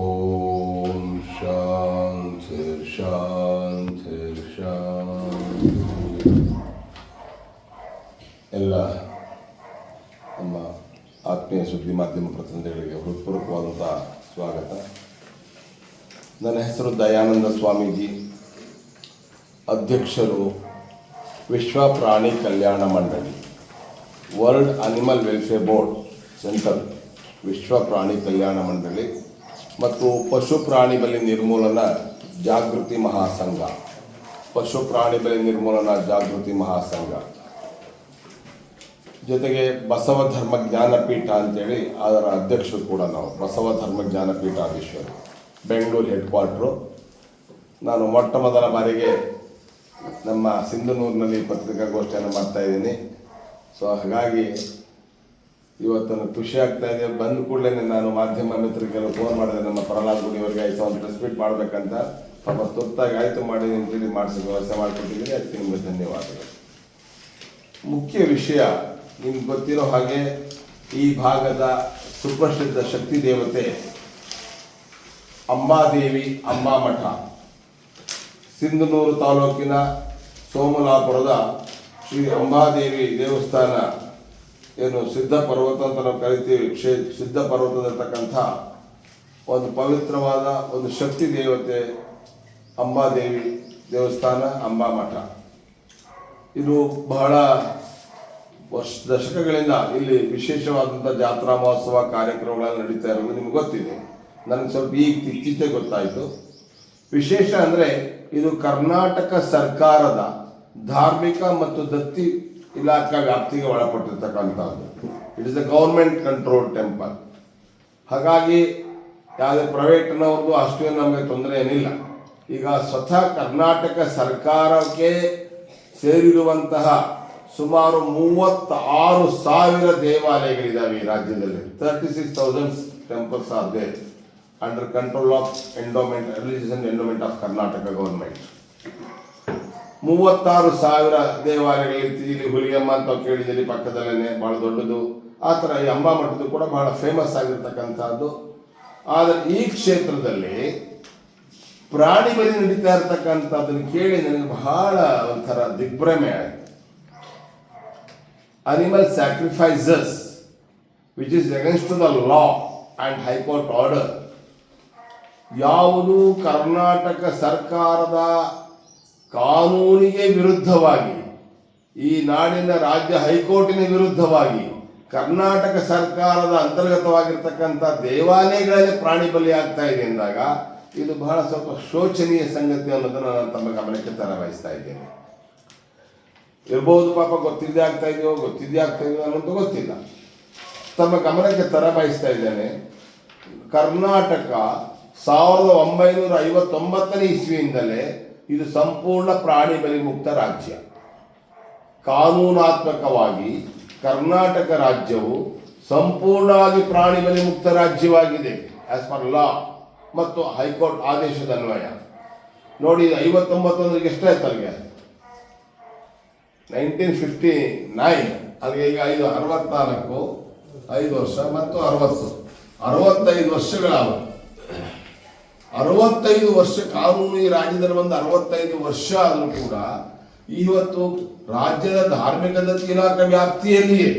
ಓಂ ಶಾಂತಿ ಶಾಂತಿ ಶಾಂತಿ ಎಲ್ಲ ನಮ್ಮ ಆತ್ಮೀಯ ಸುದ್ದಿ ಮಾಧ್ಯಮ ಪ್ರತಿನಿಧಿಗಳಿಗೆ ಹೃತ್ಪೂರ್ವಕವಾದಂಥ ಸ್ವಾಗತ. ನನ್ನ ಹೆಸರು ದಯಾನಂದ ಸ್ವಾಮೀಜಿ. ಅಧ್ಯಕ್ಷರು ವಿಶ್ವ ಪ್ರಾಣಿ ಕಲ್ಯಾಣ ಮಂಡಳಿ, world animal welfare board, centre, ವಿಶ್ವ ಪ್ರಾಣಿ ಕಲ್ಯಾಣ ಮಂಡಳಿ ಮತ್ತು ಪಶು ಪ್ರಾಣಿ ಬಲಿ ನಿರ್ಮೂಲನ ಜಾಗೃತಿ ಮಹಾಸಂಘ. ಪಶು ಪ್ರಾಣಿ ಬಲಿ ನಿರ್ಮೂಲನಾ ಜಾಗೃತಿ ಮಹಾಸಂಘ. ಜೊತೆಗೆ ಬಸವ ಧರ್ಮ ಜ್ಞಾನಪೀಠ ಅಂತೇಳಿ ಅದರ ಅಧ್ಯಕ್ಷರು ಕೂಡ ನಾವು. ಬಸವ ಧರ್ಮ ಜ್ಞಾನಪೀಠ ಅಧೀಶ್ವರ ಬೆಂಗಳೂರು ಹೆಡ್ ಕ್ವಾರ್ಟ್ರು ನಾನು ಮೊಟ್ಟ ಮೊದಲ ಬಾರಿಗೆ ನಮ್ಮ ಸಿಂಧನೂರಿನಲ್ಲಿ ಪತ್ರಿಕಾಗೋಷ್ಠಿಯನ್ನು ಮಾಡ್ತಾ ಇದ್ದೀನಿ. ಸೊ ಹಾಗಾಗಿ ಇವತ್ತು ಖುಷಿ ಆಗ್ತಾ ಇದೆ. ಬಂದ ಕೂಡಲೇ ನಾನು ಮಾಧ್ಯಮ ಮಿತ್ರರಿಗೆಲ್ಲ ಫೋನ್ ಮಾಡಿದೆ. ನಮ್ಮ ಪ್ರಹ್ಲಾದ್ ಗುಡಿಯವರಿಗೆ ಆಯ್ತು ಒಂದು ಪ್ರೆಸ್ ಮೀಟ್ ಮಾಡಬೇಕಂತ. ಪಾಪ ತುರ್ತಾಗಿ ಆಯಿತು ಮಾಡಿ ಅಂತೇಳಿ ಮಾಡಿಸಿ ವ್ಯವಸ್ಥೆ ಮಾಡಿಕೊಟ್ಟಿದ್ದೀನಿ ಅದಕ್ಕೆ ನಿಮಗೆ ಧನ್ಯವಾದಗಳು. ಮುಖ್ಯ ವಿಷಯ ನಿಮ್ಗೆ ಗೊತ್ತಿರೋ ಹಾಗೆ ಈ ಭಾಗದ ಸುಪ್ರಸಿದ್ಧ ಶಕ್ತಿ ದೇವತೆ ಅಂಬಾದೇವಿ ಅಂಬಾಮಠ ಸಿಂಧನೂರು ತಾಲೂಕಿನ ಸೋಮಲಾಪುರದ ಶ್ರೀ ಅಂಬಾದೇವಿ ದೇವಸ್ಥಾನ ಏನು ಸಿದ್ಧ ಪರ್ವತ ಅಂತ ನಾವು ಕರಿತೀವಿ, ಕ್ಷೇ, ಸಿದ್ಧ ಪರ್ವತದಲ್ಲಿರ್ತಕ್ಕಂಥ ಒಂದು ಪವಿತ್ರವಾದ ಒಂದು ಶಕ್ತಿ ದೇವತೆ ಅಂಬಾದೇವಿ ದೇವಸ್ಥಾನ, ಅಂಬಾ ಮಠ. ಇದು ಬಹಳ ವರ್ಷ, ದಶಕಗಳಿಂದ ಇಲ್ಲಿ ವಿಶೇಷವಾದಂಥ ಜಾತ್ರಾ ಮಹೋತ್ಸವ ಕಾರ್ಯಕ್ರಮಗಳನ್ನು ನಡೀತಾ ಇರೋದು ನಿಮ್ಗೆ ಗೊತ್ತಿದೆ. ನನಗೆ ಸ್ವಲ್ಪ ಈಗ ಇತ್ತೀಚೆಗೆ ಗೊತ್ತಾಯಿತು. ವಿಶೇಷ ಅಂದರೆ ಇದು ಕರ್ನಾಟಕ ಸರ್ಕಾರದ ಧಾರ್ಮಿಕ ಮತ್ತು ದತ್ತಿ ಇಲಾಖಾ ವ್ಯಾಪ್ತಿಗೆ ಒಳಪಟ್ಟಿರ್ತಕ್ಕಂಥದ್ದು. It is a government control temple ಹಾಗಾಗಿ ಯಾವುದೇ ಪ್ರೈವೇಟ್ನವ್ರದ್ದು ಅಷ್ಟು ನಮಗೆ ತೊಂದರೆ ಏನಿಲ್ಲ. ಈಗ ಸ್ವತಃ ಕರ್ನಾಟಕ ಸರ್ಕಾರಕ್ಕೆ ಸೇರಿರುವಂತಹ ಸುಮಾರು ಮೂವತ್ತಾರು ಸಾವಿರ ದೇವಾಲಯಗಳಿದ್ದಾವೆ ಈ ರಾಜ್ಯದಲ್ಲಿ. Thirty six thousand temples are they under control of endowment religious endowment of Karnataka government ಮೂವತ್ತಾರು ಸಾವಿರ ದೇವಾಲಯಗಳಿತ್ತು ಇಲ್ಲಿ ಹುಲಿಯಮ್ಮ ಅಂತ ಕೇಳಿದಲ್ಲಿ ಪಕ್ಕದಲ್ಲೇ ಬಹಳ ದೊಡ್ಡದು. ಆ ಥರ ಈ ಅಂಬಾ ಮಠದ್ದು ಕೂಡ ಬಹಳ ಫೇಮಸ್ ಆಗಿರ್ತಕ್ಕಂಥದ್ದು. ಆದರೆ ಈ ಕ್ಷೇತ್ರದಲ್ಲಿ ಪ್ರಾಣಿ ಬಲಿ ನಡೀತಾ ಇರತಕ್ಕಂಥದ್ದನ್ನು ಕೇಳಿ ನನಗೆ ಬಹಳ ಒಂಥರ ದಿಗ್ಭ್ರಮೆ ಆಯಿತು. Animal sacrifices which is against the law and high court order ಯಾವುದು ಕರ್ನಾಟಕ ಸರ್ಕಾರದ ಕಾನೂನಿಗೆ ವಿರುದ್ಧವಾಗಿ, ಈ ನಾಡಿನ ರಾಜ್ಯ ಹೈಕೋರ್ಟಿನ ವಿರುದ್ಧವಾಗಿ, ಕರ್ನಾಟಕ ಸರ್ಕಾರದ ಅಂತರ್ಗತವಾಗಿರ್ತಕ್ಕಂಥ ದೇವಾಲಯಗಳಲ್ಲಿ ಪ್ರಾಣಿ ಬಲಿ ಆಗ್ತಾ ಇದೆ ಎಂದಾಗ, ಇದು ಬಹಳ ಸ್ವಲ್ಪ ಶೋಚನೀಯ ಸಂಗತಿ ಅನ್ನೋದನ್ನು ನಾನು ತಮ್ಮ ಗಮನಕ್ಕೆ ತರ ಇದ್ದೇನೆ. ಇರ್ಬೋದು ಪಾಪ ಗೊತ್ತಿದ್ದೇ ಆಗ್ತಾ ಇದೆಯೋ ಗೊತ್ತಿದ್ದೇ ಆಗ್ತಾ ಇದೆಯೋ ಅನ್ನೋದು ಗೊತ್ತಿಲ್ಲ. ತಮ್ಮ ಗಮನಕ್ಕೆ ತರಬಯಸ್ತಾ ಇದ್ದೇನೆ, ಕರ್ನಾಟಕ ಸಾವಿರದ ಒಂಬೈನೂರ ಐವತ್ತೊಂಬತ್ತನೇ ಇಸ್ವಿಯಿಂದಲೇ ಇದು ಸಂಪೂರ್ಣ ಪ್ರಾಣಿ ಬಲಿ ಮುಕ್ತ ರಾಜ್ಯ. ಕಾನೂನಾತ್ಮಕವಾಗಿ ಕರ್ನಾಟಕ ರಾಜ್ಯವು ಸಂಪೂರ್ಣವಾಗಿ ಪ್ರಾಣಿ ಬಲಿ ಮುಕ್ತ ರಾಜ್ಯವಾಗಿದೆ ಆಸ್ ಪರ್ ಲಾ ಮತ್ತು ಹೈಕೋರ್ಟ್ ಆದೇಶದ ಅನ್ವಯ. ನೋಡಿ ಐವತ್ತೊಂಬತ್ತೊಂದರಿಗೆ ಎಷ್ಟಾಯ್ತು ಅಲ್ಲಿಗೆ? ನೈನ್ಟೀನ್ ಫಿಫ್ಟಿ ನೈನ್, ಅಲ್ಲಿಗೆ ಈಗ ಐದು, ಅರವತ್ನಾಲ್ಕು, ಐದು ವರ್ಷ ಮತ್ತು ಅರವತ್ತು. ಅರವತ್ತೈದು ವರ್ಷಗಳಾವ ಅರವತ್ತೈದು ವರ್ಷ ಕಾನೂನು ಈ ರಾಜ್ಯದಲ್ಲಿ ಬಂದು ಅರವತ್ತೈದು ವರ್ಷ ಆದರೂ ಕೂಡ ಇವತ್ತು ರಾಜ್ಯದ ಧಾರ್ಮಿಕ ಇಲಾಖೆ ವ್ಯಾಪ್ತಿಯಲ್ಲಿಯೇ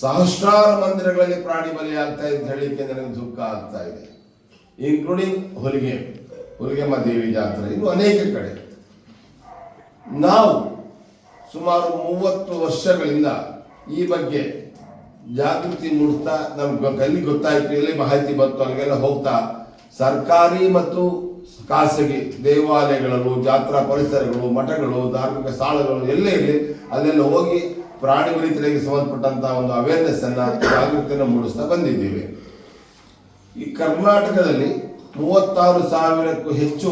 ಸಹಸ್ರಾರು ಮಂದಿರಗಳಲ್ಲಿ ಪ್ರಾಣಿ ಬಲಿ ಆಗ್ತಾ ಇದೆ ಹೇಳಿಕೆ ನನಗೆ ದುಃಖ ಆಗ್ತಾ ಇದೆ. ಇನ್ಕ್ಲೂಡಿಂಗ್ ಹೊಲಿಗೆ ಹೊಲಿಗೆಮ್ಮ ದೇವಿ ಜಾತ್ರೆ ಇದು ಅನೇಕ ಕಡೆ. ನಾವು ಸುಮಾರು ಮೂವತ್ತು ವರ್ಷಗಳಿಂದ ಈ ಬಗ್ಗೆ ಜಾಗೃತಿ ಮೂಡಿಸ್ತಾ ನಮ್ಗೆ ಅಲ್ಲಿ ಗೊತ್ತಾಯ್ತು, ಎಲ್ಲಿ ಮಾಹಿತಿ ಬಂತು, ಅಲ್ಲಿಗೆಲ್ಲ ಹೋಗ್ತಾ ಸರ್ಕಾರಿ ಮತ್ತು ಖಾಸಗಿ ದೇವಾಲಯಗಳಲ್ಲೂ ಜಾತ್ರಾ ಪರಿಸರಗಳು, ಮಠಗಳು, ಧಾರ್ಮಿಕ ಸ್ಥಳಗಳು ಎಲ್ಲೇ ಇರಲಿ, ಅಲ್ಲೆಲ್ಲ ಹೋಗಿ ಪ್ರಾಣಿ ಬಲಿತರಿಗೆ ಸಂಬಂಧಪಟ್ಟಂತಹ ಒಂದು ಅವೇರ್ನೆಸ್ ಅನ್ನ ಜಾಗೃತಿಯನ್ನು ಮೂಡಿಸ್ತಾ ಬಂದಿದ್ದೀವಿ. ಈ ಕರ್ನಾಟಕದಲ್ಲಿ ಮೂವತ್ತಾರು ಸಾವಿರಕ್ಕೂ ಹೆಚ್ಚು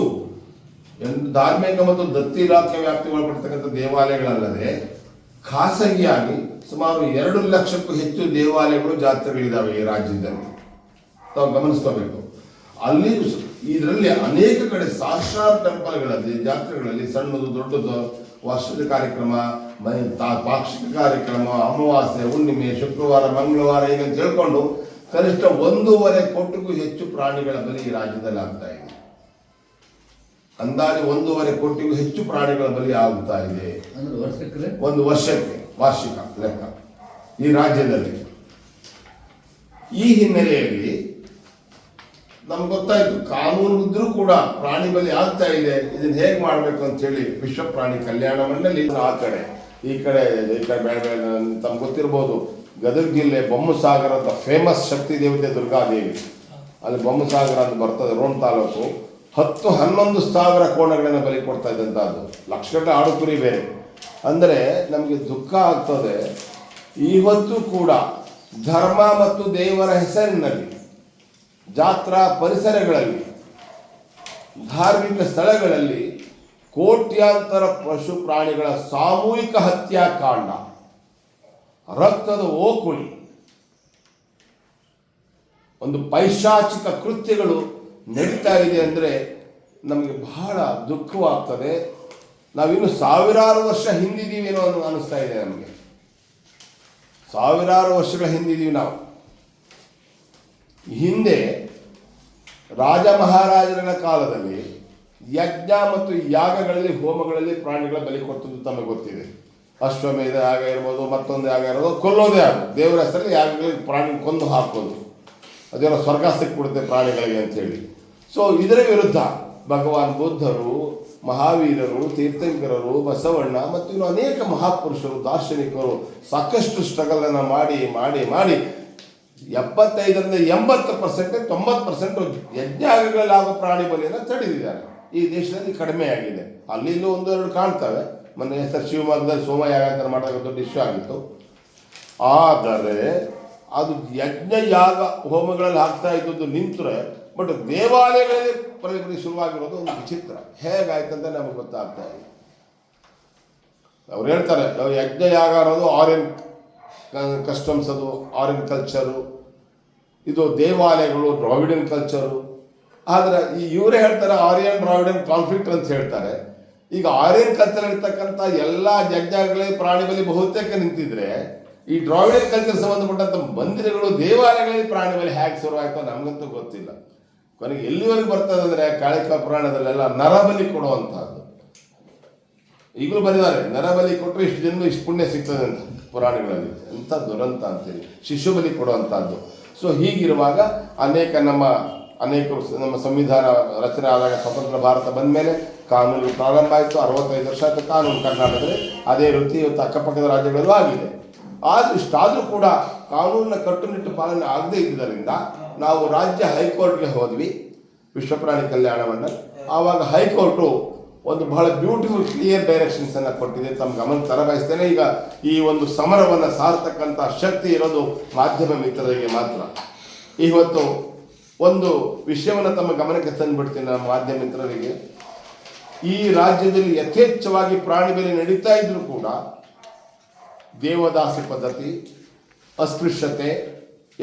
ಧಾರ್ಮಿಕ ಮತ್ತು ದತ್ತಿ ಇಲಾಖೆ ವ್ಯಾಪ್ತಿ ಒಳಪಡ್ತಕ್ಕಂಥ ದೇವಾಲಯಗಳಲ್ಲದೆ ಖಾಸಗಿಯಾಗಿ ಸುಮಾರು ಎರಡು ಲಕ್ಷಕ್ಕೂ ಹೆಚ್ಚು ದೇವಾಲಯಗಳು ಜಾತ್ರೆಗಳಿದ್ದಾವೆ ಈ ರಾಜ್ಯದಲ್ಲಿ. ತಾವು ಗಮನಿಸ್ಕೋಬೇಕು. ಅಲ್ಲಿ ಸ- ಇದರಲ್ಲಿ ಅನೇಕ ಕಡೆ ಸಾಕ್ಷಾತ್ ಟೆಂಪಲ್ಗಳಲ್ಲಿ ಜಾತ್ರೆಗಳಲ್ಲಿ ಸಣ್ಣದು ದೊಡ್ಡದು ವರ್ಷದ ಕಾರ್ಯಕ್ರಮ ಪಾಕ್ಷಿಕ ಕಾರ್ಯಕ್ರಮ ಅಮಾವಾಸ್ಯೆ ಹುಣ್ಣಿಮೆ ಶುಕ್ರವಾರ ಮಂಗಳವಾರ ಹೀಗಂತ ತಿಳ್ಕೊಂಡು ಕನಿಷ್ಠ ಒಂದೂವರೆ ಕೋಟಿಗೂ ಹೆಚ್ಚು ಪ್ರಾಣಿಗಳ ಬಲಿ ಈ ರಾಜ್ಯದಲ್ಲಿ ಆಗ್ತಾ ಇದೆ. ಅಂದಾಜು ಒಂದೂವರೆ ಕೋಟಿಗೂ ಹೆಚ್ಚು ಪ್ರಾಣಿಗಳ ಬಲಿ ಆಗುತ್ತಾ ಇದೆ. ಒಂದು ವರ್ಷಕ್ಕೆ ವಾರ್ಷಿಕ ಲೆಕ್ಕ ಈ ರಾಜ್ಯದಲ್ಲಿ. ಈ ಹಿನ್ನೆಲೆಯಲ್ಲಿ ನಮ್ಗೆ ಗೊತ್ತಾಯ್ತು, ಕಾನೂನು ಇದ್ರೂ ಕೂಡ ಪ್ರಾಣಿ ಬಲಿ ಆಗ್ತಾ ಇದೆ. ಇದನ್ನ ಹೇಗೆ ಮಾಡ್ಬೇಕು ಅಂತ ಹೇಳಿ ವಿಶ್ವ ಪ್ರಾಣಿ ಕಲ್ಯಾಣ ಮಂಡಳಿ ಆ ಕಡೆ, ಈ ಕಡೆ ಈ ಕಡೆ ಬೇಡ ಬೇಡ ತಮ್ಗೆ ಗೊತ್ತಿರ್ಬೋದು. ಗದಗ ಜಿಲ್ಲೆ ಬೊಮ್ಮಸಾಗರ ಅಂತ ಫೇಮಸ್ ಶಕ್ತಿ ದೇವತೆ ದುರ್ಗಾದೇವಿ ಅಲ್ಲಿ ಬೊಮ್ಮಸಾಗರ ಅಂತ ಬರ್ತದೆ ರೋಣ ತಾಲೂಕು. ಹತ್ತು ಹನ್ನೊಂದು ಸಾವಿರ ಕೋಣಗಳನ್ನು ಬಲಿ ಕೊಡ್ತಾ ಇದ್ದಂಥದ್ದು ಲಕ್ಷಗಟ್ಟಲೆ ಆಡು ಕುರಿ ಬೇರೆ. ಅಂದರೆ ನಮಗೆ ದುಃಖ ಆಗ್ತದೆ. ಇವತ್ತು ಕೂಡ ಧರ್ಮ ಮತ್ತು ದೇವರ ಹೆಸರಿನಲ್ಲಿ ಜಾತ್ರಾ ಪರಿಸರಗಳಲ್ಲಿ, ಧಾರ್ಮಿಕ ಸ್ಥಳಗಳಲ್ಲಿ ಕೋಟ್ಯಾಂತರ ಪಶು ಪ್ರಾಣಿಗಳ ಸಾಮೂಹಿಕ ಹತ್ಯಾಕಾಂಡ ರಕ್ತದ ಓಕುಳಿ, ಒಂದು ಪೈಶಾಚಿಕ ಕೃತ್ಯಗಳು ನಡೀತಾ ಇದೆ ಅಂದರೆ ನಮಗೆ ಬಹಳ ದುಃಖವಾಗ್ತದೆ. ನಾವಿನ್ನು ಸಾವಿರಾರು ವರ್ಷ ಹಿಂದಿದ್ದೀವೇನೋ ಅನ್ನೋ ಅನಿಸ್ತಾ ಇದೆ ನಮಗೆ. ಸಾವಿರಾರು ವರ್ಷಗಳ ಹಿಂದಿದ್ದೀವಿ ನಾವು. ಹಿಂದೆ ರಾಜ ಮಹಾರಾಜರ ಕಾಲದಲ್ಲಿ ಯಜ್ಞ ಮತ್ತು ಯಾಗಗಳಲ್ಲಿ ಹೋಮಗಳಲ್ಲಿ ಪ್ರಾಣಿಗಳ ಬಲಿ ಕೊಡ್ತದ್ದು ತಮಗೆ ಗೊತ್ತಿದೆ. ಅಶ್ವಮೇಧ ಯಾಗ ಇರ್ಬೋದು, ಮತ್ತೊಂದು ಯಾಗ ಇರ್ಬೋದು, ಕೊಲ್ಲೋದೇ ಆಗ ದೇವರ ಹೆಸರಲ್ಲಿ ಯಾಗಗಳಿಗೆ ಪ್ರಾಣಿ ಕೊಂದು ಹಾಕೋದು. ಅದೆಲ್ಲ ಸ್ವರ್ಗ ಸಿಕ್ಬಿಡುತ್ತೆ ಪ್ರಾಣಿಗಳಿಗೆ ಅಂತೇಳಿ. ಸೊ ಇದರ ವಿರುದ್ಧ ಭಗವಾನ್ ಬುದ್ಧರು, ಮಹಾವೀರರು, ತೀರ್ಥಂಕರರು, ಬಸವಣ್ಣ ಮತ್ತು ಇನ್ನು ಅನೇಕ ಮಹಾಪುರುಷರು, ದಾರ್ಶನಿಕರು ಸಾಕಷ್ಟು ಸ್ಟ್ರಗಲ್ ಅನ್ನ ಮಾಡಿ ಮಾಡಿ ಮಾಡಿ ಎಪ್ಪತ್ತೈದರಿಂದ ಎಂಬತ್ತು ಪರ್ಸೆಂಟ್ ತೊಂಬತ್ತು ಪರ್ಸೆಂಟ್ ಯಜ್ಞಾಗಗಳಲ್ಲಿ ಆಗೋ ಪ್ರಾಣಿ ಬಲಿಯನ್ನು ತಡೆದಿದ್ದಾರೆ. ಈ ದೇಶದಲ್ಲಿ ಕಡಿಮೆ ಆಗಿದೆ. ಅಲ್ಲಿ ಇಲ್ಲೂ ಒಂದೆರಡು ಕಾಣ್ತವೆ. ಮೊನ್ನೆ ಹೆಸರು ಶಿವಮೊಗ್ಗದಲ್ಲಿ ಸೋಮಯಾಗ ಅಂತ ಮಾಡಿದಾಗ ದೊಡ್ಡ ಇಶ್ಯೂ ಆಗಿತ್ತು. ಆದರೆ, ಅದು ಯಜ್ಞ ಯಾಗ ಹೋಮಗಳಲ್ಲಿ ಆಗ್ತಾ ಇದ್ದದ್ದು ನಿಂತರೆ, ಬಟ್ ದೇವಾಲಯಗಳಲ್ಲಿ ಪದೇ ಶುರುವಾಗಿರೋದು ಒಂದು ವಿಚಿತ್ರ. ಹೇಗಾಯ್ತಂತ ನಮಗೆ ಗೊತ್ತಾಗ್ತಾ ಇದೆ ಅವ್ರು ಹೇಳ್ತಾರೆ ಯಜ್ಞ ಯಾಗ ಅನ್ನೋದು ಆರ್ಯನ್ ಕಸ್ಟಮ್ಸ್ ಅದು ಆರ್ಯನ್ ಕಲ್ಚರು ಇದು ದೇವಾಲಯಗಳು ಡ್ರಾವಿಡನ್ ಕಲ್ಚರು ಆದರೆ ಈ ಇವರೇ ಹೇಳ್ತಾರೆ ಆರ್ಯನ್ ಡ್ರಾವಿಡನ್ ಕಾನ್ಫ್ಲಿಕ್ಟ್ ಅಂತ ಹೇಳ್ತಾರೆ. ಈಗ ಆರ್ಯನ್ ಕಲ್ಚರ್ ಇರ್ತಕ್ಕಂಥ ಎಲ್ಲ ಯಜ್ಞಗಳಲ್ಲಿ ಪ್ರಾಣಿ ಬಲಿ ಬಹುತೇಕ ನಿಂತಿದ್ರೆ, ಈ ಡ್ರಾವಿಡನ್ ಕಲ್ಚರ್ ಸಂಬಂಧಪಟ್ಟಂಥ ಮಂದಿರಗಳು ದೇವಾಲಯಗಳಲ್ಲಿ ಪ್ರಾಣಿ ಬಲಿ ಹೇಗೆ ಶುರುವಾಯಿತು ನಮಗಂತೂ ಗೊತ್ತಿಲ್ಲ. ಕೊನೆಗೆ ಎಲ್ಲಿವರೆಗೆ ಬರ್ತದೆ ಅಂದರೆ ಕಾಳಿಕ ಪುರಾಣದಲ್ಲೆಲ್ಲ ನರಬಲಿ ಕೊಡುವಂಥದ್ದು ಈಗಲೂ ಬರೀದಾರೆ ನರಬಲಿ ಕೊಟ್ಟರೆ ಇಷ್ಟು ಜನ ಇಷ್ಟು ಪುಣ್ಯ ಸಿಗ್ತದೆ ಅಂತ. ಪುರಾಣಗಳಲ್ಲಿ ಅಂತ ದುರಂತ ಅಂತೇಳಿ ಶಿಶು ಬಲಿ ಕೊಡುವಂಥದ್ದು. ಸೊ ಹೀಗಿರುವಾಗ ಅನೇಕ ನಮ್ಮ ಅನೇಕ ನಮ್ಮ ಸಂವಿಧಾನ ರಚನೆ ಆದಾಗ ಸ್ವತಂತ್ರ ಭಾರತ ಬಂದ ಮೇಲೆ ಕಾನೂನು ಪ್ರಾರಂಭ ಆಯಿತು. ಅರವತ್ತೈದು ವರ್ಷ ಆಯಿತು ಕಾನೂನು ಕರ್ನಾಟಕದಲ್ಲಿ. ಅದೇ ರೀತಿ ಇವತ್ತು ಅಕ್ಕಪಕ್ಕದ ರಾಜ್ಯಗಳಲ್ಲೂ ಆಗಿದೆ. ಆದ್ರೂ ಇಷ್ಟಾದರೂ ಕೂಡ ಕಾನೂನಿನ ಕಟ್ಟುನಿಟ್ಟು ಪಾಲನೆ ಆಗದೇ ಇದ್ದುದರಿಂದ ನಾವು ರಾಜ್ಯ ಹೈಕೋರ್ಟ್ಗೆ ಹೋದ್ವಿ. ವಿಶ್ವಪ್ರಾಣಿ ಕಲ್ಯಾಣ ಆವಾಗ ಹೈಕೋರ್ಟು ಒಂದು ಬಹಳ ಬ್ಯೂಟಿಫುಲ್ ಕ್ಲಿಯರ್ ಡೈರೆಕ್ಷನ್ಸ್ ಅನ್ನ ಕೊಟ್ಟಿದೆ. ತಮ್ಮ ಗಮನ ತರ ಬಯಸ್ತೇನೆ ಈಗ ಈ ಒಂದು ಸಮರವನ್ನು ಸಾರ್ತಕ್ಕಂಥ ಶಕ್ತಿ ಇರೋದು ಮಾಧ್ಯಮ ಮಿತ್ರರಿಗೆ ಮಾತ್ರ. ಇವತ್ತು ಒಂದು ವಿಷಯವನ್ನು ತಮ್ಮ ಗಮನಕ್ಕೆ ತಂದುಬಿಡ್ತೀನಿ ನಮ್ಮ ಮಾಧ್ಯಮ ಮಿತ್ರರಿಗೆ. ಈ ರಾಜ್ಯದಲ್ಲಿ ಯಥೇಚ್ಛವಾಗಿ ಪ್ರಾಣಿ ಬೆಲೆ ನಡೀತಾ ಇದ್ರು ಕೂಡ ದೇವದಾಸಿ ಪದ್ಧತಿ, ಅಸ್ಪೃಶ್ಯತೆ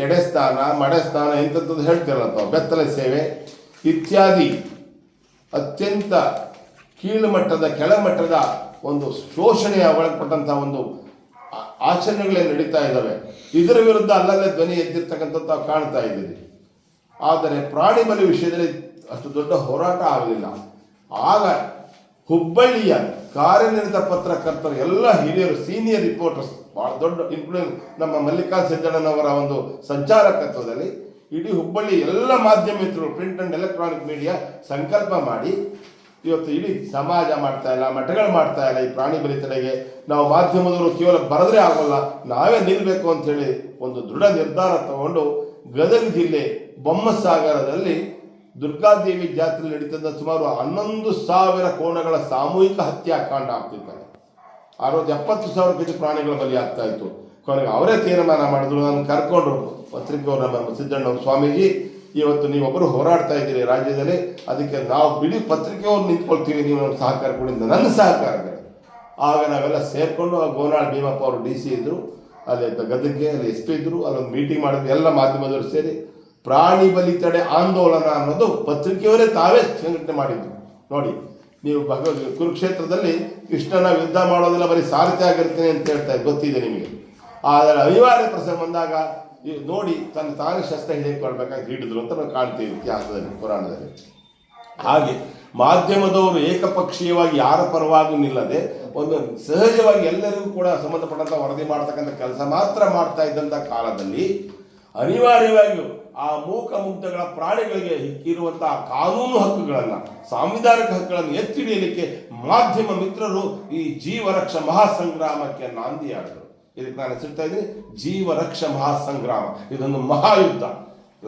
ಎಡೆಸ್ನಾನ ಮಡೆಸ್ನಾನ ಇಂಥದ್ದು ಹೇಳ್ತಿರಲ್ಲ ಬೆತ್ತಲೆ ಸೇವೆ ಇತ್ಯಾದಿ ಅತ್ಯಂತ ಕೀಳುಮಟ್ಟದ, ಕೆಳಮಟ್ಟದ ಒಂದು ಶೋಷಣೆಯ ಒಳಪಟ್ಟಂತಹ ಒಂದು ಆಚರಣೆಗಳೇ ನಡೀತಾ ಇದ್ದಾವೆ ಇದರ ವಿರುದ್ಧ ಅಲ್ಲಲ್ಲೇ ಧ್ವನಿ ಎದ್ದಿರ್ತಕ್ಕಂಥದ್ದು ಕಾಣ್ತಾ ಇದ್ದೀರಿ. ಆದರೆ ಪ್ರಾಣಿ ಬಲಿ ವಿಷಯದಲ್ಲಿ ಅಷ್ಟು ದೊಡ್ಡ ಹೋರಾಟ ಆಗಲಿಲ್ಲ. ಆಗ ಹುಬ್ಬಳ್ಳಿಯ ಕಾರ್ಯನಿರತ ಪತ್ರಕರ್ತರು ಎಲ್ಲ ಹಿರಿಯರು ಸೀನಿಯರ್ ರಿಪೋರ್ಟರ್ಸ್ ಬಹಳ ದೊಡ್ಡ ಇನ್ಕ್ಲೂಡಿಂಗ್ ನಮ್ಮ ಮಲ್ಲಿಕಾರ್ಜುನ ಸಿದ್ದಣ್ಣನವರ ಒಂದು ಸಂಚಾರಕತ್ವದಲ್ಲಿ ಇಡೀ ಹುಬ್ಬಳ್ಳಿ ಎಲ್ಲ ಮಾಧ್ಯಮ ಪ್ರಿಂಟ್ ಅಂಡ್ ಎಲೆಕ್ಟ್ರಾನಿಕ್ ಮೀಡಿಯಾ ಸಂಕಲ್ಪ ಮಾಡಿ ಇವತ್ತು ಇಡೀ ಸಮಾಜ ಮಾಡ್ತಾ ಇಲ್ಲ, ಮಠಗಳು ಮಾಡ್ತಾ ಇಲ್ಲ ಈ ಪ್ರಾಣಿ ಬಲಿ ನಾವು ಮಾಧ್ಯಮದವರು ಕೇವಲ ಬರೆದ್ರೆ ಆಗೋಲ್ಲ, ನಾವೇ ನಿಲ್ಲಬೇಕು ಅಂತ ಹೇಳಿ ಒಂದು ದೃಢ ನಿರ್ಧಾರ ತಗೊಂಡು ಗದಗ ಜಿಲ್ಲೆ ಬೊಮ್ಮಸಾಗರದಲ್ಲಿ ದುರ್ಗಾದೇವಿ ಜಾತ್ರೆ ನಡೀತದ ಸುಮಾರು ಹನ್ನೊಂದು ಸಾವಿರ ಕೋಣಗಳ ಸಾಮೂಹಿಕ ಹತ್ಯಾಕಾಂಡ ಆಗ್ತಿದ್ದಾರೆ ಅರವತ್ತು ಎಪ್ಪತ್ತು ಸಾವಿರ ಕೆಜಿ ಪ್ರಾಣಿಗಳ ಬಲಿ ಆಗ್ತಾ ಇತ್ತು. ಕೊನೆಗೆ ಅವರೇ ತೀರ್ಮಾನ ಮಾಡಿದ್ರು, ನಾನು ಕರ್ಕೊಂಡ್ರು ಪತ್ರಿಕೆಯವರು ನಮ್ಮ ಸಿದ್ದಣ್ಣವ್ರು, ಸ್ವಾಮೀಜಿ ಇವತ್ತು ನೀವೊಬ್ಬರು ಹೋರಾಡ್ತಾ ಇದ್ದೀರಿ ರಾಜ್ಯದಲ್ಲಿ, ಅದಕ್ಕೆ ನಾವು ಬಿಡಿ ಪತ್ರಿಕೆಯವ್ರು ನಿಂತ್ಕೊಳ್ತೀವಿ, ನೀವು ನಮ್ಮ ಸಹಕಾರ ಕೊಡಿಂದ ನನ್ನ ಸಹಕಾರ ಆಗ ನಾವೆಲ್ಲ ಸೇರಿಕೊಂಡು ಆ ಗೋನಾಳ್ ಭೀಮಪ್ಪ ಅವರು ಡಿ ಸಿ ಇದ್ರು, ಅಲ್ಲಿ ಗದಗ್ಗೆ ಅಲ್ಲಿ ಎಸ್ ಪಿ ಇದ್ರು, ಅಲ್ಲೊಂದು ಮೀಟಿಂಗ್ ಮಾಡಿದ್ರು, ಎಲ್ಲ ಮಾಧ್ಯಮದವರು ಸೇರಿ. ಪ್ರಾಣಿ ಬಲಿ ತಡೆ ಆಂದೋಲನ ಅನ್ನೋದು ಪತ್ರಿಕೆಯವರೇ ತಾವೇ ಸಂಘಟನೆ ಮಾಡಿದ್ರು ನೋಡಿ, ನೀವು ಭಗವದ್ ಕುರುಕ್ಷೇತ್ರದಲ್ಲಿ ಕೃಷ್ಣನ ಯುದ್ಧ ಮಾಡೋದಿಲ್ಲ, ಬರೀ ಸಾರಥಿ ಆಗಿರ್ತೀನಿ ಅಂತ ಹೇಳ್ತಾ ಗೊತ್ತಿದೆ ನಿಮಗೆ. ಆದರೆ ಅನಿವಾರ್ಯ ಪ್ರಸಂಗ ಬಂದಾಗ ನೋಡಿ ತನ್ನ ತಾನೇ ಶಸ್ತ್ರ ಹಿಡಿಯಕೊಳ್ಬೇಕಾಗಿ ಹಿಡಿದ್ರು ಅಂತ ನಾವು ಕಾಣ್ತೀವಿ ಇತಿಹಾಸದಲ್ಲಿ, ಪುರಾಣದಲ್ಲಿ. ಹಾಗೆ ಮಾಧ್ಯಮದವರು ಏಕಪಕ್ಷೀಯವಾಗಿ ಯಾರ ಪರವಾಗಿ ನಿಲ್ಲದೆ ಒಂದು ಸಹಜವಾಗಿ ಎಲ್ಲರಿಗೂ ಕೂಡ ಸಂಬಂಧಪಟ್ಟಂಥ ವರದಿ ಮಾಡ್ತಕ್ಕಂಥ ಕೆಲಸ ಮಾತ್ರ ಮಾಡ್ತಾ ಇದ್ದಂಥ ಕಾಲದಲ್ಲಿ ಅನಿವಾರ್ಯವಾಗಿಯೂ ಆ ಮೂಕ ಮುಗ್ಧಗಳ ಪ್ರಾಣಿಗಳಿಗೆ ಇರುವಂತಹ ಕಾನೂನು ಹಕ್ಕುಗಳನ್ನು, ಸಾಂವಿಧಾನಿಕ ಹಕ್ಕುಗಳನ್ನು ಎತ್ತಿ ಹಿಡಿಯಲಿಕ್ಕೆ ಮಾಧ್ಯಮ ಮಿತ್ರರು ಈ ಜೀವರಕ್ಷ ಮಹಾಸಂಗ್ರಾಮಕ್ಕೆ ನಾಂದಿಯಾದರು. ಇದಕ್ಕೆ ನಾನು ಹೆಸರಿಡ್ತಾ ಇದ್ದೀನಿ, ಜೀವರಕ್ಷ ಮಹಾಸಂಗ್ರಾಮ. ಇದೊಂದು ಮಹಾಯುದ್ಧ.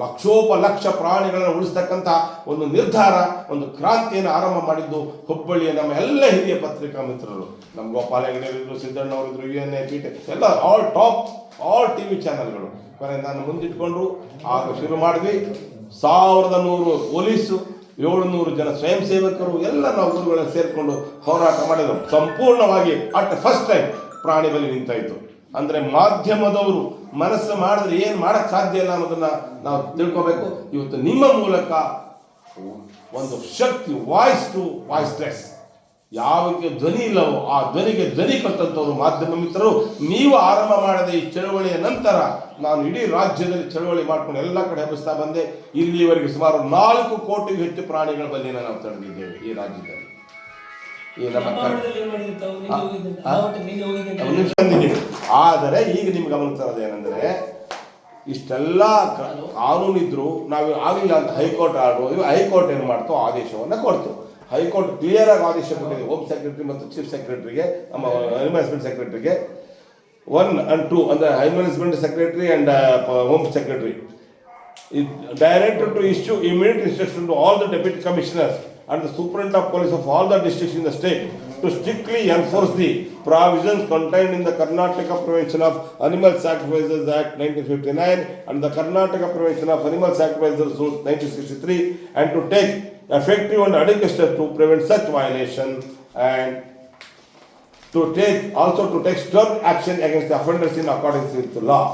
ಲಕ್ಷೋಪಲಕ್ಷ ಪ್ರಾಣಿಗಳನ್ನು ಉಳಿಸ್ತಕ್ಕಂಥ ಒಂದು ನಿರ್ಧಾರ, ಒಂದು ಕ್ರಾಂತಿಯನ್ನು ಆರಂಭ ಮಾಡಿದ್ದು ಹುಬ್ಬಳ್ಳಿಯ ನಮ್ಮ ಎಲ್ಲ ಹಿರಿಯ ಪತ್ರಿಕಾ ಮಿತ್ರರು. ನಮ್ಮ Gopala Siddanna ಸಿದ್ದಣ್ಣವರಿದ್ರು, U N A, P T, ಎಲ್ಲ all top all T V ಚಾನಲ್ಗಳು ಕೊನೆ ನಾನು ಮುಂದಿಟ್ಕೊಂಡು ಆಗ ಶುರು ಮಾಡಿದ್ವಿ. ಸಾವಿರದ ನೂರು ಪೊಲೀಸು, ಏಳುನೂರು ಜನ ಸ್ವಯಂ ಸೇವಕರು, ಎಲ್ಲ ನಾವು ಊರುಗಳಲ್ಲಿ ಸೇರಿಕೊಂಡು ಹೋರಾಟ ಮಾಡಿದರು ಸಂಪೂರ್ಣವಾಗಿ ಅಟ್ ಫಸ್ಟ್ ಟೈಮ್ ಪ್ರಾಣಿ ನಿಂತಾಯಿತು. ಅಂದ್ರೆ ಮಾಧ್ಯಮದವರು ಮನಸ್ಸು ಮಾಡಿದ್ರೆ ಏನು ಮಾಡಕ್ ಸಾಧ್ಯ ಇಲ್ಲ ಅನ್ನೋದನ್ನ ನಾವು ತಿಳ್ಕೋಬೇಕು. ಇವತ್ತು ನಿಮ್ಮ ಮೂಲಕ ಒಂದು ಶಕ್ತಿ ವಾಯ್ಸ್ ಟು ವಾಯ್ಸ್ಲೆಸ್ ಯಾವಕ್ಕೆ ಧ್ವನಿ ಇಲ್ಲವೋ ಆ ಧ್ವನಿಗೆ ಧ್ವನಿ ಕೊಟ್ಟಂಥವ್ರು ಮಾಧ್ಯಮ ಮಿತ್ರರು, ನೀವು ಆರಂಭ ಮಾಡದೆ ಈ ಚಳವಳಿಯ ನಂತರ ನಾನು ಇಡೀ ರಾಜ್ಯದಲ್ಲಿ ಚಳವಳಿ ಮಾಡ್ಕೊಂಡು ಎಲ್ಲ ಕಡೆ ಹಬ್ಬಿಸ್ತಾ ಬಂದೆ. ಇಲ್ಲಿವರೆಗೆ ಸುಮಾರು ನಾಲ್ಕು ಕೋಟಿಗೂ ಹೆಚ್ಚು ಪ್ರಾಣಿಗಳ ಬಲಿನ ನಾವು ತಡೆದಿದ್ದೇವೆ ಈ ರಾಜ್ಯದಲ್ಲಿ. ಈ ನಮ್ಮ. ಆದರೆ ಈಗ ನಿಮ್ಗೆ ಗಮನಿಸ್ತಾ ತರೋದು ಏನಂದ್ರೆ ಇಷ್ಟೆಲ್ಲ ಕಾನೂನು ಕಾನೂನಿದ್ರು ನಾವು ಆಗಲಿಲ್ಲ ಅಂತ ಹೈಕೋರ್ಟ್ ಆರ್ಡರ್ ಹೈಕೋರ್ಟ್ ಏನು ಮಾಡ್ತು ಆದೇಶವನ್ನು ಕೊಡ್ತು. ಹೈಕೋರ್ಟ್ ಕ್ಲಿಯರ್ ಆಗಿ ಆದೇಶ ಕೊಟ್ಟಿದೆ. ಹೋಮ್ ಸೆಕ್ರೆಟರಿ ಮತ್ತು ಚೀಫ್ ಸೆಕ್ರೆಟರಿಗೆ ನಮ್ಮ ಎನ್ವಿರಾನ್ಮೆಂಟ್ ಸೆಕ್ರೆಟರಿಗೆ ಒನ್ ಅಂಡ್ ಟೂ ಅಂದರೆ environment secretary and home secretary direct to issue immediate instruction to all the deputy commissioners. and the superintendent of police of all the districts in the state to strictly enforce the provisions contained in the Karnataka Prevention of Animal Sacrifices Act 1959 and the Karnataka Prevention of Animal Sacrifices Rules 1963 and to take effective and adequate steps to prevent such violation and to take also to take stern action against the offenders in accordance with the law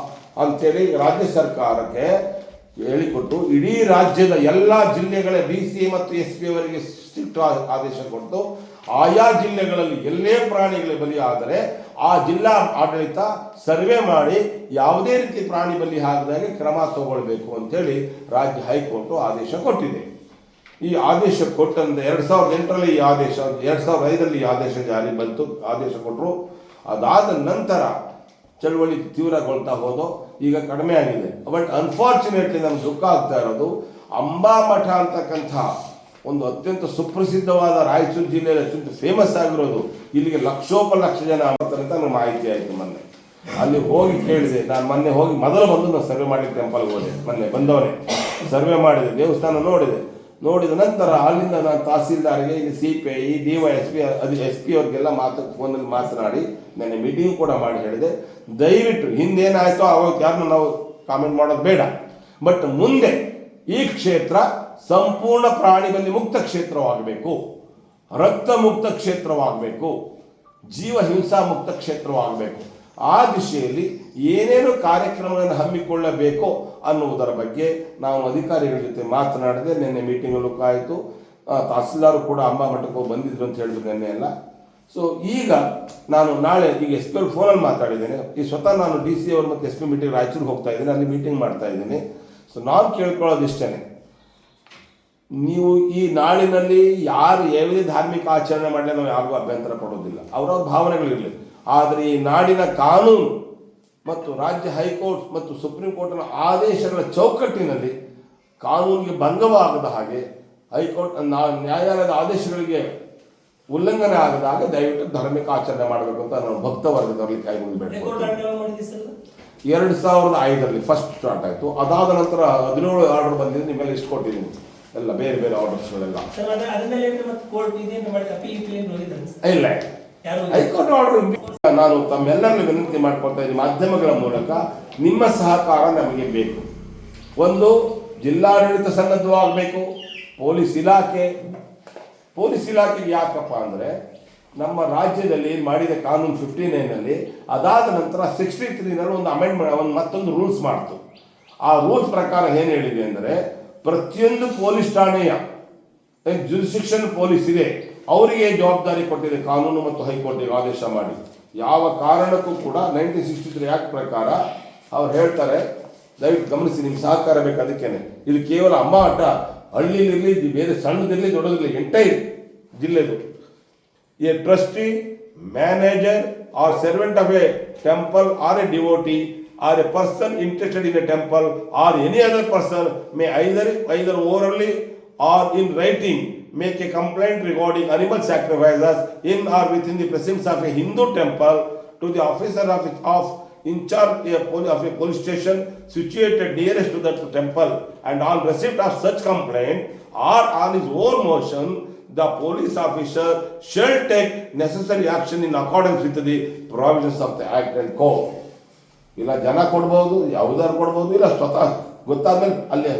ಅಂತೇಳಿ ರಾಜ್ಯ ಸರ್ಕಾರಕ್ಕೆ ಹೇಳಿಕೊಟ್ಟು ಇಡೀ ರಾಜ್ಯದ ಎಲ್ಲ ಜಿಲ್ಲೆಗಳ B C ಮತ್ತು S P ಅವರಿಗೆ strict ಆದೇಶ ಕೊಟ್ಟು ಆಯಾ ಜಿಲ್ಲೆಗಳಲ್ಲಿ ಎಲ್ಲೇ ಪ್ರಾಣಿಗಳ ಬಲಿ ಆದರೆ ಆ ಜಿಲ್ಲಾ ಆಡಳಿತ ಸರ್ವೆ ಮಾಡಿ ಯಾವುದೇ ರೀತಿ ಪ್ರಾಣಿ ಬಲಿ ಆಗದಾಗೆ ಕ್ರಮ ತಗೊಳ್ಬೇಕು ಅಂತೇಳಿ ರಾಜ್ಯ ಹೈಕೋರ್ಟ್ ಆದೇಶ ಕೊಟ್ಟಿದೆ. ಈ ಆದೇಶ ಕೊಟ್ಟಂತ ಎರಡ್ ಸಾವಿರದ ಎಂಟರಲ್ಲಿ ಈ ಆದೇಶ, ಎರಡ್ ಸಾವಿರದ ಐದರಲ್ಲಿ ಈ ಆದೇಶ ಜಾರಿ ಬಂತು, ಆದೇಶ ಕೊಟ್ಟರು ಅದಾದ ನಂತರ ಚಳವಳಿ ತೀವ್ರಗೊಳ್ತಾ ಹೋದೋ ಈಗ ಕಡಿಮೆ ಆಗಿದೆ. ಬಟ್ ಅನ್ಫಾರ್ಚುನೇಟ್ಲಿ ನಮ್ಗೆ ದುಃಖ ಆಗ್ತಾ ಇರೋದು ಅಂಬಾ ಮಠ ಅಂತಕ್ಕಂಥ ಒಂದು ಅತ್ಯಂತ ಸುಪ್ರಸಿದ್ಧವಾದ ರಾಯಚೂರು ಜಿಲ್ಲೆಯಲ್ಲಿ ಅತ್ಯಂತ ಫೇಮಸ್ ಆಗಿರೋದು. ಇಲ್ಲಿಗೆ ಲಕ್ಷೋಪಲಕ್ಷ ಜನ ಅಂತ ನನಗೆ ಮಾಹಿತಿ ಆಯಿತು ಮೊನ್ನೆ. ಅಲ್ಲಿ ಹೋಗಿ ಕೇಳಿದೆ. ನಾನು ಮೊನ್ನೆ ಹೋಗಿ ಮೊದಲು ಬಂದು ನಾನು ಸರ್ವೆ ಮಾಡಲಿಕ್ಕೆ ಟೆಂಪಲ್ಗೆ ಹೋದೆ ಮೊನ್ನೆ ಬಂದವನೇ. ಸರ್ವೆ ಮಾಡಿದೆ, ದೇವಸ್ಥಾನ ನೋಡಿದೆ. ನೋಡಿದ ನಂತರ ಅಲ್ಲಿಂದ ನಾನು ತಹಸೀಲ್ದಾರ್ಗೆ, ಇಲ್ಲಿ C P I D Y S P ಅದು ಎಸ್ ಪಿ ಅವ್ರಿಗೆಲ್ಲ ಮಾತು ಫೋನಲ್ಲಿ ಮಾತನಾಡಿ, ನೆನ್ನೆ ಮೀಟಿಂಗ್ ಕೂಡ ಮಾಡಿ ಹೇಳಿದೆ. ದಯವಿಟ್ಟು ಹಿಂದೇನಾಯ್ತೋ ಅವಾಗ ಯಾರನ್ನು ನಾವು ಕಾಮೆಂಟ್ ಮಾಡೋದು ಬೇಡ. ಬಟ್ ಮುಂದೆ ಈ ಕ್ಷೇತ್ರ ಸಂಪೂರ್ಣ ಪ್ರಾಣಿ ಮುಕ್ತ ಕ್ಷೇತ್ರವಾಗಬೇಕು. ರಕ್ತ ಮುಕ್ತ ಕ್ಷೇತ್ರವಾಗಬೇಕು. ಜೀವ ಹಿಂಸಾ ಮುಕ್ತ ಕ್ಷೇತ್ರವಾಗಬೇಕು. ಆ ದಿಶೆಯಲ್ಲಿ ಏನೇನು ಕಾರ್ಯಕ್ರಮಗಳನ್ನು ಹಮ್ಮಿಕೊಳ್ಳಬೇಕು ಅನ್ನುವುದರ ಬಗ್ಗೆ ನಾವು ಅಧಿಕಾರಿಗಳ ಜೊತೆ ಮಾತನಾಡಿದೆ. ನಿನ್ನೆ ಮೀಟಿಂಗಲ್ಲೂ ಕಾಯಿತು. ತಹಸೀಲ್ದಾರು ಕೂಡ ಅಂಬಾ ಮಠಕ್ಕೆ ಬಂದಿದ್ರು ಅಂತ ಹೇಳಿದ್ರು ನಿನ್ನೆ ಎಲ್ಲ. ಸೊ ಈಗ ನಾನು ನಾಳೆ ಈಗ ಎಸ್ ಪಿ ಅವ್ರ ಫೋನಲ್ಲಿ ಮಾತಾಡಿದ್ದೇನೆ. ಈ ಸ್ವತಃ ನಾನು ಡಿ ಸಿ ಅವ್ರು ಮತ್ತು ಎಸ್ ಪಿ ಮೀಟಿಂಗ್ ರಾಯಚೂರಿಗೆ ಹೋಗ್ತಾ ಇದ್ದೀನಿ, ಅಲ್ಲಿ ಮೀಟಿಂಗ್ ಮಾಡ್ತಾ ಇದ್ದೀನಿ. ಸೊ ನಾನು ಕೇಳ್ಕೊಳ್ಳೋದು ಇಷ್ಟೇ ನೀವು ಈ ನಾಡಿನಲ್ಲಿ ಯಾರು ಯಾವುದೇ ಧಾರ್ಮಿಕ ಆಚರಣೆ ಮಾಡಲಿ ನಾವು ಯಾರಿಗೂ ಅಭ್ಯಂತರ ಪಡೋದಿಲ್ಲ ಅವರವ್ರ ಭಾವನೆಗಳಿರಲಿ ಆದರೆ ಈ ನಾಡಿನ ಕಾನೂನು ಮತ್ತು ರಾಜ್ಯ ಹೈಕೋರ್ಟ್ ಮತ್ತು ಸುಪ್ರೀಂ ಕೋರ್ಟ್ನ ಆದೇಶಗಳ ಚೌಕಟ್ಟಿನಲ್ಲಿ ಕಾನೂನಿಗೆ ಭಂಗವಾಗದ ಹಾಗೆ ಹೈಕೋರ್ಟ್ ನ್ಯಾಯಾಲಯದ ಆದೇಶಗಳಿಗೆ ಉಲ್ಲಂಘನೆ ಆಗದಾಗ ದಯವಿಟ್ಟು ಧಾರ್ಮಿಕ ಆಚರಣೆ ಮಾಡಬೇಕು ಅಂತ ನಾನು ಭಕ್ತ ವರ್ಗದವರಲ್ಲಿ ಕೈ ಅದು? ಎರಡು ಸಾವಿರದ ಐದರಲ್ಲಿ ಫಸ್ಟ್ ಸ್ಟಾರ್ಟ್ ಆಯಿತು. ಅದಾದ ನಂತರ ಹದಿನೇಳು ಆರ್ಡರ್ ಬಂದಿದೆ ನಿಮ್ಮೆಲ್ಲ ಇಷ್ಟು ಕೊಟ್ಟಿದ್ದೀನಿ. ಎಲ್ಲ ಬೇರೆ ಬೇರೆ ಆರ್ಡರ್ಸ್ಗಳೆಲ್ಲ ಇಲ್ಲ? ಹೈಕೋರ್ಟ್ ಆರ್ಡರ್ ನಾನು ತಮ್ಮೆಲ್ಲರನ್ನು ವಿನಂತಿ ಮಾಡ್ಕೊಳ್ತಾ ಇದ್ದೀನಿ. ಮಾಧ್ಯಮಗಳ ಮೂಲಕ ನಿಮ್ಮ ಸಹಕಾರ ನಮಗೆ ಬೇಕು. ಒಂದು ಜಿಲ್ಲಾಡಳಿತ ಸನ್ನದ್ಧವಾಗಬೇಕು. ಪೊಲೀಸ್ ಇಲಾಖೆ ಪೊಲೀಸ್ ಇಲಾಖೆಗೆ ಯಾಕಪ್ಪ ಅಂದರೆ ನಮ್ಮ ರಾಜ್ಯದಲ್ಲಿ ಮಾಡಿದ ಕಾನೂನು ಫಿಫ್ಟಿ ನೈನಲ್ಲಿ ಅದಾದ ನಂತರ ಸಿಕ್ಸ್ಟಿ ತ್ರೀನಲ್ಲಿ ಒಂದು ಅಮೆಂಡ್ಮೆಂಟ್ ಒಂದು ಮತ್ತೊಂದು ರೂಲ್ಸ್ ಮಾಡ್ತು. ಆ ರೂಲ್ಸ್ ಪ್ರಕಾರ ಏನು ಹೇಳಿದೆ ಅಂದರೆ ಪ್ರತಿಯೊಂದು ಪೊಲೀಸ್ ಠಾಣೆಯ ಜುರಿಸ್ಟಿಕ್ಷನ್ ಪೊಲೀಸ್ ಇದೆ. ಅವರಿಗೆ ಜವಾಬ್ದಾರಿ ಕೊಟ್ಟಿದೆ ಕಾನೂನು ಮತ್ತು ಹೈಕೋರ್ಟಿಗೆ ಆದೇಶ ಮಾಡಿ. ಯಾವ ಕಾರಣಕ್ಕೂ ಕೂಡ ನೈನ್ಟೀನ್ ಸಿಕ್ಸ್ಟಿ ತ್ರೀ ಆಕ್ಟ್ ಪ್ರಕಾರ ಅವ್ರು ಹೇಳ್ತಾರೆ, ದಯವಿಟ್ಟು ಗಮನಿಸಿ, ನಿಮ್ಗೆ ಸಹಕಾರ ಬೇಕು ಅದಕ್ಕೇನೆ. ಇದು ಕೇವಲ ಅಮ್ಮ ಆಟ ಹಳ್ಳಿಲಿರಲಿ ಬೇರೆ ಸಣ್ಣದಿರಲಿ ದೊಡ್ಡದಿರಲಿ ಎಂಟೈರ್ ಜಿಲ್ಲೆದು A trustee, manager, or servant of a temple or a devotee or a person interested in a temple or any other person may either either orally or in writing make a complaint regarding animal sacrifices in or within the presence of a Hindu temple to the officer of, of in charge of a police station situated nearest to that temple and on receipt of such complaint or on his own motion the police officer shall take necessary action in accordance with the provisions of the act and code. ಇಲ್ಲ ಜನ ಕೊಡ್ಬೋದು ಯಾವ್ದಾರು ಕೊಡ್ಬೋದು ಇಲ್ಲ ಸ್ವತಃ ಗೊತ್ತಾದ್ಮೇಲೆ ಅಲ್ಲಿ